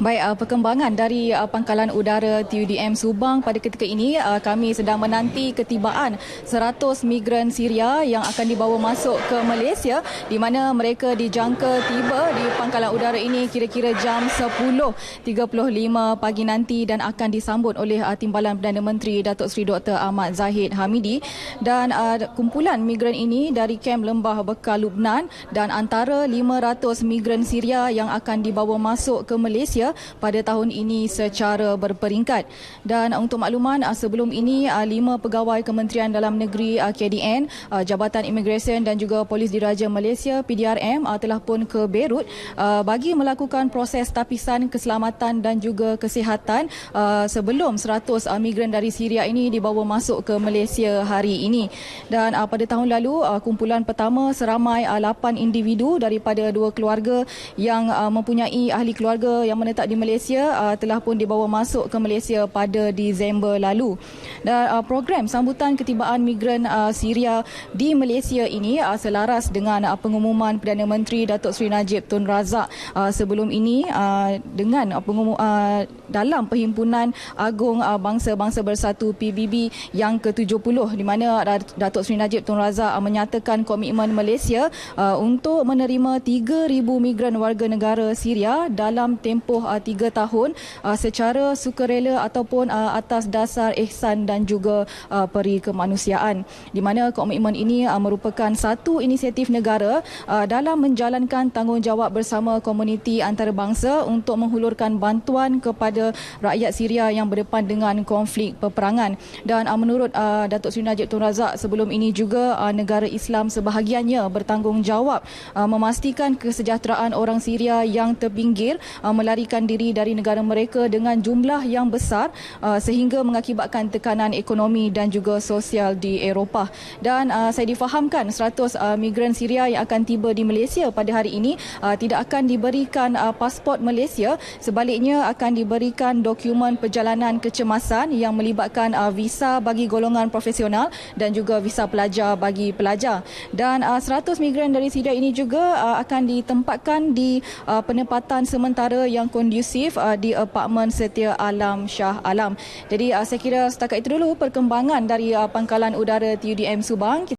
Baik, uh, perkembangan dari uh, Pangkalan Udara TUDM Subang pada ketika ini uh, kami sedang menanti ketibaan 100 migran Syria yang akan dibawa masuk ke Malaysia di mana mereka dijangka tiba di Pangkalan Udara ini kira-kira jam 10.35 pagi nanti dan akan disambut oleh uh, Timbalan Perdana Menteri Datuk Seri Dr. Ahmad Zahid Hamidi dan uh, kumpulan migran ini dari kem Lembah Bekal Lubnan dan antara 500 migran Syria yang akan dibawa masuk ke Malaysia pada tahun ini secara berperingkat. Dan untuk makluman sebelum ini lima pegawai Kementerian Dalam Negeri KDN, Jabatan Imigresen dan juga Polis Diraja Malaysia PDRM telah pun ke Beirut bagi melakukan proses tapisan keselamatan dan juga kesihatan sebelum 100 migran dari Syria ini dibawa masuk ke Malaysia hari ini. Dan pada tahun lalu kumpulan pertama seramai 8 individu daripada dua keluarga yang mempunyai ahli keluarga yang menetap di Malaysia uh, telah pun dibawa masuk ke Malaysia pada Disember lalu. Dan uh, program sambutan ketibaan migran uh, Syria di Malaysia ini uh, selaras dengan uh, pengumuman Perdana Menteri Datuk Seri Najib Tun Razak uh, sebelum ini uh, dengan uh, pengumum, uh, dalam Perhimpunan Agung uh, Bangsa-Bangsa Bersatu PBB yang ke-70 di mana Datuk Seri Najib Tun Razak uh, menyatakan komitmen Malaysia uh, untuk menerima 3,000 migran warga negara Syria dalam tempoh uh, tiga tahun uh, secara sukarela ataupun uh, atas dasar ihsan dan juga uh, peri kemanusiaan di mana komitmen ini uh, merupakan satu inisiatif negara uh, dalam menjalankan tanggungjawab bersama komuniti antarabangsa untuk menghulurkan bantuan kepada rakyat Syria yang berdepan dengan konflik peperangan. Dan uh, menurut uh, Datuk Seri Najib Tun Razak sebelum ini juga uh, negara Islam sebahagiannya bertanggungjawab uh, memastikan kesejahteraan orang Syria yang terpinggir uh, melarikan melarikan diri dari negara mereka dengan jumlah yang besar uh, sehingga mengakibatkan tekanan ekonomi dan juga sosial di Eropah. Dan uh, saya difahamkan 100 uh, migran Syria yang akan tiba di Malaysia pada hari ini uh, tidak akan diberikan uh, pasport Malaysia, sebaliknya akan diberikan dokumen perjalanan kecemasan yang melibatkan uh, visa bagi golongan profesional dan juga visa pelajar bagi pelajar. Dan uh, 100 migran dari Syria ini juga uh, akan ditempatkan di uh, penempatan sementara yang kondusif uh, di apartmen Setia Alam Shah Alam. Jadi uh, saya kira setakat itu dulu perkembangan dari uh, pangkalan udara TUDM Subang.